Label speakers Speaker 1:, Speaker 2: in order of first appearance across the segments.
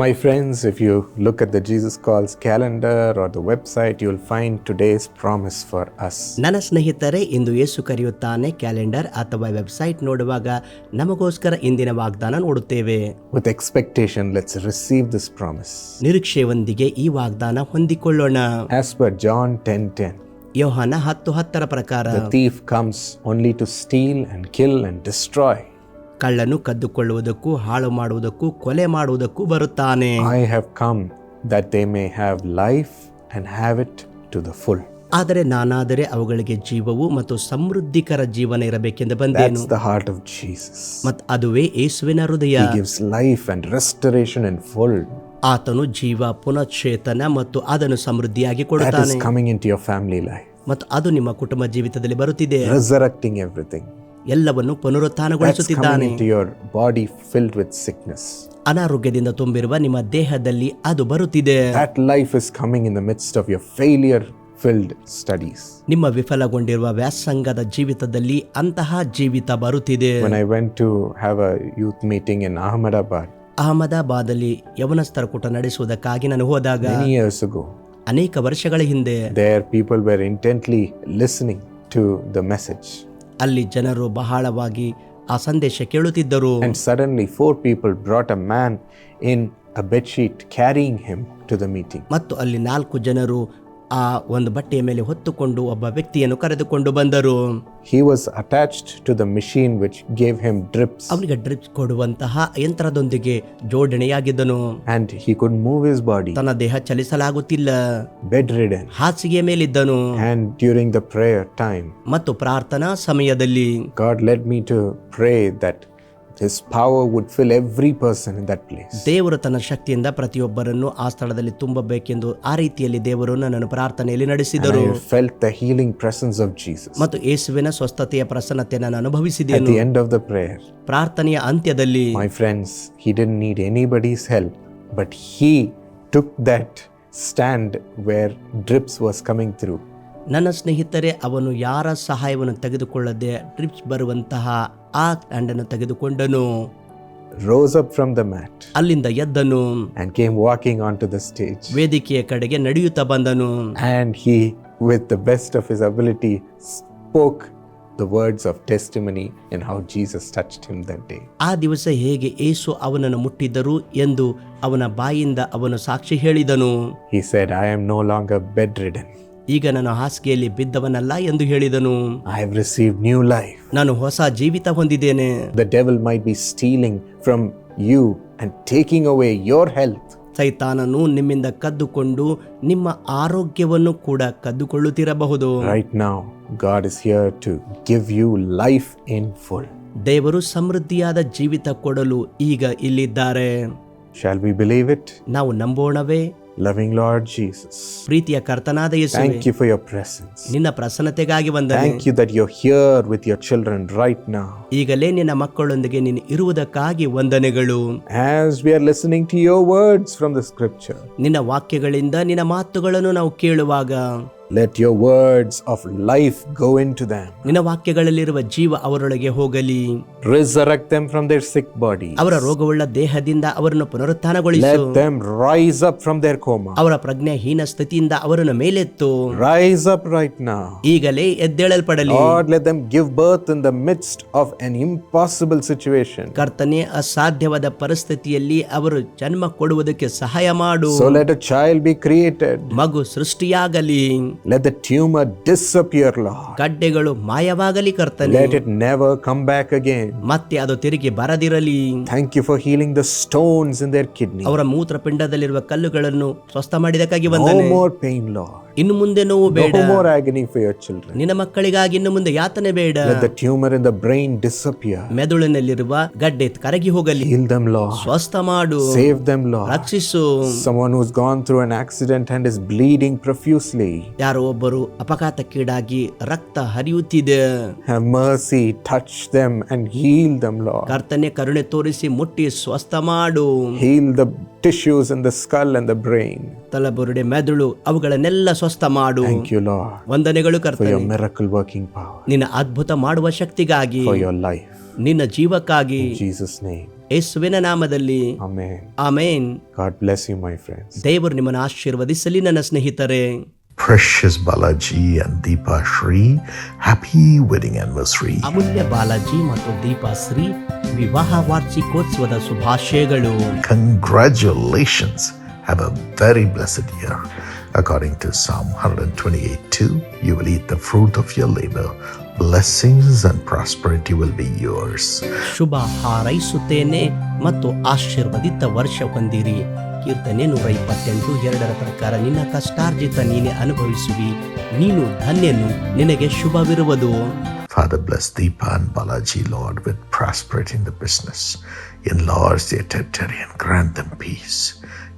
Speaker 1: My friends, if you look at the Jesus Calls calendar or the website, you'll find today's promise for us.
Speaker 2: ನನ್ನ ಸ್ನೇಹಿತರೆ ಇಂದು ಯೇಸು ಕರೆಯುತ್ತಾನೆ calendar ಅಥವಾ website ನೋಡುವಾಗ ನಮಗೋಸ್ಕರ ಇಂದಿನ ವಾಗ್ದಾನ ನೋಡುತ್ತೇವೆ
Speaker 1: With expectation, let's receive this promise.
Speaker 2: ನಿರೀಕ್ಷೆಯೊಂದಿಗೆ ಈ ವಾಗ್ದಾನ ಹೊಂದಿಕೊಳ್ಳೋಣ
Speaker 1: As per John 10:10,
Speaker 2: ಯೋಹಾನ ಹತ್ತು ಹತ್ತರ ಪ್ರಕಾರ
Speaker 1: the thief comes only to steal and kill and destroy.
Speaker 2: ಕಳ್ಳನ್ನು ಕದ್ದುಕೊಳ್ಳುವುದಕ್ಕೂ ಹಾಳು ಮಾಡುವುದಕ್ಕೂ ಕೊಲೆ ಮಾಡುವುದಕ್ಕೂ ಬರುತ್ತಾನೆ.
Speaker 1: I have come that they may have life and have it to the full
Speaker 2: ಆದರೆ ನಾನಾದರೆ ಅವುಗಳಿಗೆ ಜೀವವು ಮತ್ತು ಸಮೃದ್ಧಿಕರ ಜೀವನ ಇರಬೇಕೆಂದು ಬಂದೇನು.
Speaker 1: ದ ಹಾರ್ಟ್ ಆಫ್ ಚೀಸ್
Speaker 2: ಮತ್ತು ಅದುವೇ ಯೇಸುವಿನ ಹೃದಯ.
Speaker 1: Gives life and restoration and full
Speaker 2: ಆತನು ಜೀವ ಪುನಃಶ್ಚೇತನ ಮತ್ತು ಅದನ್ನು ಸಮೃದ್ಧಿಯಾಗಿ ಕೊಡುತ್ತಾನೆ.
Speaker 1: Coming into your family life
Speaker 2: ಮತ್ತು ಅದು ನಿಮ್ಮ ಕುಟುಂಬ ಜೀವಿತದಲ್ಲಿ ಬರುತ್ತಿದೆ.
Speaker 1: ರಿಸರಕ್ಟಿಂಗ್ ಎವ್ರಿಥಿಂಗ್
Speaker 2: ಎಲ್ಲವನ್ನು ಪುನರುತ್ಥಾನಗೊಳಿಸುತ್ತಿದ್ದಾನೆ
Speaker 1: ಬಾಡಿ ಫಿಲ್ಡ್ with sickness.
Speaker 2: ಅನಾರೋಗ್ಯದಿಂದ ತುಂಬಿರುವ ನಿಮ್ಮ ದೇಹದಲ್ಲಿ ಅದು ಬರುತ್ತಿದೆ
Speaker 1: That life is coming in the midst of your failure filled studies
Speaker 2: ನಿಮ್ಮ ವಿಫಲಗೊಂಡಿರುವ ವ್ಯಾಸಂಗದ ಜೀವಿತದಲ್ಲಿ ಅಂತಹ ಜೀವಿತ ಬರುತ್ತಿದೆ
Speaker 1: When I went to have a youth meeting in Ahmedabad
Speaker 2: ಅಹಮದಾಬಾದಲ್ಲಿ ಯವನಸ್ಥರ ಕೂಟ ನಡೆಸುವುದಕ್ಕಾಗಿ ನಾನು ಹೋದಾಗ
Speaker 1: many years ago,
Speaker 2: ಅನೇಕ ವರ್ಷಗಳ ಹಿಂದೆ
Speaker 1: there people were intently listening to the message.
Speaker 2: ಅಲ್ಲಿ ಜನರು ಬಹಳವಾಗಿ ಆ ಸಂದೇಶ ಕೇಳುತ್ತಿದ್ದರು.
Speaker 1: Suddenly four people brought a man in a bed sheet carrying him to the meeting
Speaker 2: ಮತ್ತು ಅಲ್ಲಿ ನಾಲ್ಕು ಜನರು ಆ ಒಂದು ಬಟ್ಟೆಯ ಮೇಲೆ ಹೊತ್ತುಕೊಂಡು ಒಬ್ಬ ವ್ಯಕ್ತಿಯನ್ನು ಕರೆದುಕೊಂಡು ಬಂದರು.
Speaker 1: He was attached to the machine which gave him drips
Speaker 2: ಅವನಿಗೆ ಡ್ರಿಪ್ಸ್ ಕೊಡುವಂತಹ ಯಂತ್ರದೊಂದಿಗೆ ಜೋಡಣೆಯಾಗಿದ್ದನು.
Speaker 1: And he could move his body
Speaker 2: ತನ್ನ ದೇಹ ಚಲಿಸಲಾಗುತ್ತಿಲ್ಲ.
Speaker 1: Bedridden.
Speaker 2: ಹಾಸಿಗೆ ಮೇಲಿದ್ದನು.
Speaker 1: And during the prayer time
Speaker 2: ಮತ್ತು ಪ್ರಾರ್ಥನಾ ಸಮಯದಲ್ಲಿ
Speaker 1: God let me to pray that His power would fill every person in that place.
Speaker 2: ದೇವರು ತನ್ನ ಶಕ್ತಿಯಿಂದ ಪ್ರತಿಯೊಬ್ಬರನ್ನು ಆ ಸ್ಥಳದಲ್ಲಿ ತುಂಬಬೇಕೆಂದು ಆ ರೀತಿಯಲ್ಲಿ ದೇವರು ನನ್ನನ್ನು ಪ್ರಾರ್ಥನೆಯಲ್ಲಿ
Speaker 1: And
Speaker 2: ನಡೆಸಿದರು
Speaker 1: I felt the healing presence of Jesus.
Speaker 2: ಮತ್ತು ಯೇಸುವಿನ ಸ್ವಸ್ಥತೆಯ ಪ್ರಸನ್ನತೆಯನ್ನು ನಾನು
Speaker 1: At the end of the prayer,
Speaker 2: ಪ್ರಾರ್ಥನೆಯ ಅಂತ್ಯದಲ್ಲಿ
Speaker 1: my friends, he didn't need anybody's help, but he took that stand where drips was coming through.
Speaker 2: ನನ್ನ ಸ್ನೇಹಿತರೆ ಅವನು ಯಾರ ಸಹಾಯವನ್ನು ತೆಗೆದುಕೊಳ್ಳದೆ ಟ್ರಿಪ್ಸ್ ಬರುವಂತಹ ಆ ಸ್ಟ್ಯಾಂಡನ್ನು ತೆಗೆದುಕೊಂಡನು
Speaker 1: rose up from the mat
Speaker 2: ಅಲ್ಲಿಂದ ಎದ್ದನು
Speaker 1: and came walking onto the stage.
Speaker 2: ವೇದಿಕೆಯ ಕಡೆಗೆ ನಡೆಯುತ್ತಾ ಬಂದನು
Speaker 1: And he, with the best of his ability, spoke the words of testimony and how Jesus touched him that day.
Speaker 2: ಆ ದಿವಸ ಹೇಗೆ ಏಸು ಅವನನ್ನು ಮುಟ್ಟಿದ್ದರು ಎಂದು ಅವನ ಬಾಯಿಂದ ಅವನು ಸಾಕ್ಷಿ ಹೇಳಿದನು
Speaker 1: He said, I am no longer bedridden.
Speaker 2: ಈಗ ನಾನು ಹಾಸಿಗೆಯಲ್ಲಿ ಬಿದ್ದವನಲ್ಲ ಎಂದು ಹೇಳಿದನು.
Speaker 1: I have receive new life
Speaker 2: ನಾನು ಹೊಸ ಜೀವಿತ ಹೊಂದಿದ್ದೇನೆ.
Speaker 1: The devil may be stealing from you and taking away your health
Speaker 2: ಸೈತಾನನು ನಿಮ್ಮಿಂದ ಕದ್ದುಕೊಂಡು ನಿಮ್ಮ ಆರೋಗ್ಯವನ್ನು ಕೂಡ ಕದ್ದುಕೊಳ್ಳುತ್ತಿರಬಹುದು.
Speaker 1: Right now God is here to give you life in full
Speaker 2: ದೇವರು ಸಮೃದ್ಧಿಯಾದ ಜೀವಿತ ಕೊಡಲು ಈಗ ಇಲ್ಲಿದ್ದಾರೆ.
Speaker 1: ಶಾಲ್ ವಿ ಬಿಲೀವ್ ಇಟ್
Speaker 2: ನಾವು ನಂಬೋಣವೇ?
Speaker 1: Loving Lord Jesus,
Speaker 2: ಪ್ರೀತಿಯ ಕರ್ತನಾದ ಯೇಸುವೆ
Speaker 1: thank you for your presence.
Speaker 2: ನಿನ್ನ ಪ್ರಸನ್ನತೆಗಾಗಿ ಬಂದ
Speaker 1: Thank you that you're here with your children right now.
Speaker 2: ಈಗಲೇ ನಿನ್ನ ಮಕ್ಕಳೊಂದಿಗೆ ನೀನು ಇರುವುದಕ್ಕಾಗಿ ವಂದನೆಗಳು
Speaker 1: As we are listening to your words from the scripture,
Speaker 2: ನಿನ್ನ ವಾಕ್ಯಗಳಿಂದ ನಿನ್ನ ಮಾತುಗಳನ್ನು ನಾವು ಕೇಳುವಾಗ
Speaker 1: let your words of life go into them.
Speaker 2: ನಿನ್ನ ವಾಕ್ಯಗಳಲ್ಲಿರುವ ಜೀವ ಅವರೊಳಗೆ ಹೋಗಲಿ
Speaker 1: Resurrect them from their sick body.
Speaker 2: ಅವರ ರೋಗವುಳ್ಳ ದೇಹದಿಂದ ಅವರನ್ನು ಪುನರುತ್ಥಾನಗೊಳಿಸು
Speaker 1: Let them rise up from their coma.
Speaker 2: ಅವರ ಪ್ರಜ್ಞಾಹೀನ ಸ್ಥಿತಿಯಿಂದ ಅವರನ್ನು ಮೇಲೆತ್ತು
Speaker 1: Rise up right now.
Speaker 2: ಈಗಲೇ ಎದ್ದೇಳಲ್ಪಡಲಿ
Speaker 1: Lord, let them give birth in the midst of an impossible situation.
Speaker 2: ಕರ್ತನೆ ಅಸಾಧ್ಯವಾದ ಪರಿಸ್ಥಿತಿಯಲ್ಲಿ ಅವರು ಜನ್ಮ ಕೊಡುವುದಕ್ಕೆ ಸಹಾಯ ಮಾಡು
Speaker 1: So let a child be created.
Speaker 2: ಮಗು ಸೃಷ್ಟಿಯಾಗಲಿ
Speaker 1: Let the tumor disappear, Lord.
Speaker 2: ಗಡ್ಡೆಗಳು ಮಾಯವಾಗಲಿ ಕರ್ತನೆ
Speaker 1: Let it never come back again.
Speaker 2: ಮತ್ತೆ ಅದು ತಿರುಗಿ ಬರದಿರಲಿ
Speaker 1: Thank you for healing the stones in their kidney.
Speaker 2: ಅವರ ಮೂತ್ರಪಿಂಡದಲ್ಲಿರುವ ಕಲ್ಲುಗಳನ್ನು ಸ್ವಸ್ಥ ಮಾಡಿದಕ್ಕಾಗಿ
Speaker 1: No
Speaker 2: ಬಂದನೆ
Speaker 1: more pain, Lord.
Speaker 2: ಇನ್ನು ಮುಂದೆ ನೋವು ಬೇಡ. ನಿನ್ನ ಮಕ್ಕಳಿಗಾಗಿ ಇನ್ನು ಮುಂದೆ ಯಾತನೆ ಬೇಡ.
Speaker 1: The tumour in the brain disappear
Speaker 2: ಮೆದುಳಿನಲ್ಲಿರುವ ಗಡ್ಡೆ ಕರಗಿ ಹೋಗಲಿ.
Speaker 1: ಹೀಲ್ ದಮ್
Speaker 2: ಸ್ವಸ್ಥ ಮಾಡು.
Speaker 1: ಸೇವ್ ದಮ್ ಲಾ
Speaker 2: ರಕ್ಷಿಸು.
Speaker 1: Someone who's gone through an accident and is bleeding profusely
Speaker 2: ಯಾರೋ ಒಬ್ಬರು ಅಪಘಾತಕ್ಕೀಡಾಗಿ ರಕ್ತ ಹರಿಯುತ್ತಿದೆ.
Speaker 1: Mercy touch them and heal them Lord
Speaker 2: ಕರ್ತನೆ ಕರುಣೆ ತೋರಿಸಿ ಮುಟ್ಟಿ ಸ್ವಸ್ಥ ಮಾಡು.
Speaker 1: Heal the tissues in the skull and the brain
Speaker 2: ತಲಬುರುಡೆ ಮೆದುಳು ಅವುಗಳನ್ನೆಲ್ಲ ಸ್ವಸ್ಥ ಮಾಡು
Speaker 1: Thank you, Lord,
Speaker 2: ವಂದನೆಗಳು
Speaker 1: for
Speaker 2: ಕರ್ತನೆ
Speaker 1: your miracle working power,
Speaker 2: ನಿನ್ನ ಅದ್ಭುತ ಮಾಡುವ ಶಕ್ತಿಗಾಗಿ
Speaker 1: for your life.
Speaker 2: ನಿನ್ನ ಜೀವಕ್ಕಾಗಿ
Speaker 1: In Jesus' name.
Speaker 2: ಯೇಸುವಿನ ನಾಮದಲ್ಲಿ
Speaker 1: Amen.
Speaker 2: Amen
Speaker 1: God bless you, my friends.
Speaker 2: ದೇವರು ನಿಮ್ಮನ್ನು ಆಶೀರ್ವದಿಸಲಿ ನನ್ನ ಸ್ನೇಹಿತರೆ
Speaker 3: Precious Balaji and Deepa Shri, happy wedding anniversary.
Speaker 2: ಅಮೂಲ್ಯ ಬಾಲಾಜಿ ಮತ್ತು ದೀಪಾ ಶ್ರೀ ವಿವಾಹ ವಾರ್ಷಿಕೋತ್ಸವದ ಶುಭಾಶಯಗಳು
Speaker 3: Congratulations. Have a very blessed year. According to Psalm 128 2, you will eat the fruit of your labor. Blessings and prosperity will be yours.
Speaker 2: ಶುಭ ಹಾರೈಸುತ್ತೇನೆ ಮತ್ತು ಆಶೀರ್ವದಿತ ವರ್ಷ ಹೊಂದಿರಿ ಕೀರ್ತನೆ ನೂರ ಇಪ್ಪತ್ತೆಂಟು ಎರಡರ ಪ್ರಕಾರ ನಿನ್ನ ಕಷ್ಟಾರ್ಜಿತ ನೀನೆ ಅನುಭವಿಸುವಿ ನೀನು ಧನ್ಯನು ನಿನಗೆ ಶುಭವಿರುವುದು
Speaker 3: Father, bless Deepa and Balaji, Lord, with prosperity in the business. Enlarge their territory and grant them peace.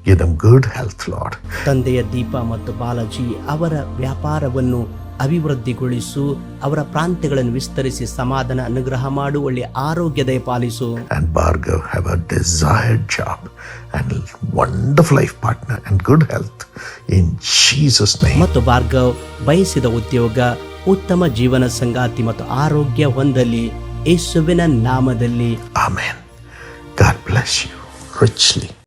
Speaker 3: Give good health Lord
Speaker 2: ತಂದೆಯ ದೀಪ ಮತ್ತು ಬಾಲಾಜಿ ಅವರ ವ್ಯಾಪಾರವನ್ನು ಅಭಿವೃದ್ಧಿಗೊಳಿಸು ಅವರ ಪ್ರಾಂತ್ಯಗಳನ್ನು ವಿಸ್ತರಿಸಿ ಸಮಾಧಾನ ಅನುಗ್ರಹ ಮಾಡು ಒಳ್ಳೆ ಆರೋಗ್ಯದಯ ಪಾಲಿಸು.
Speaker 3: And Bhargav have a desired job and wonderful partner and good health in Jesus name
Speaker 2: ಮತ್ತು ಭಾರ್ಗವ್ ಬಯಸಿದ ಉದ್ಯೋಗ ಉತ್ತಮ ಜೀವನ ಸಂಗಾತಿ ಮತ್ತು ಆರೋಗ್ಯ ಹೊಂದಲಿ. ಯೇಸುವಿನ ನಾಮದಲ್ಲಿ.
Speaker 3: Amen God bless you richly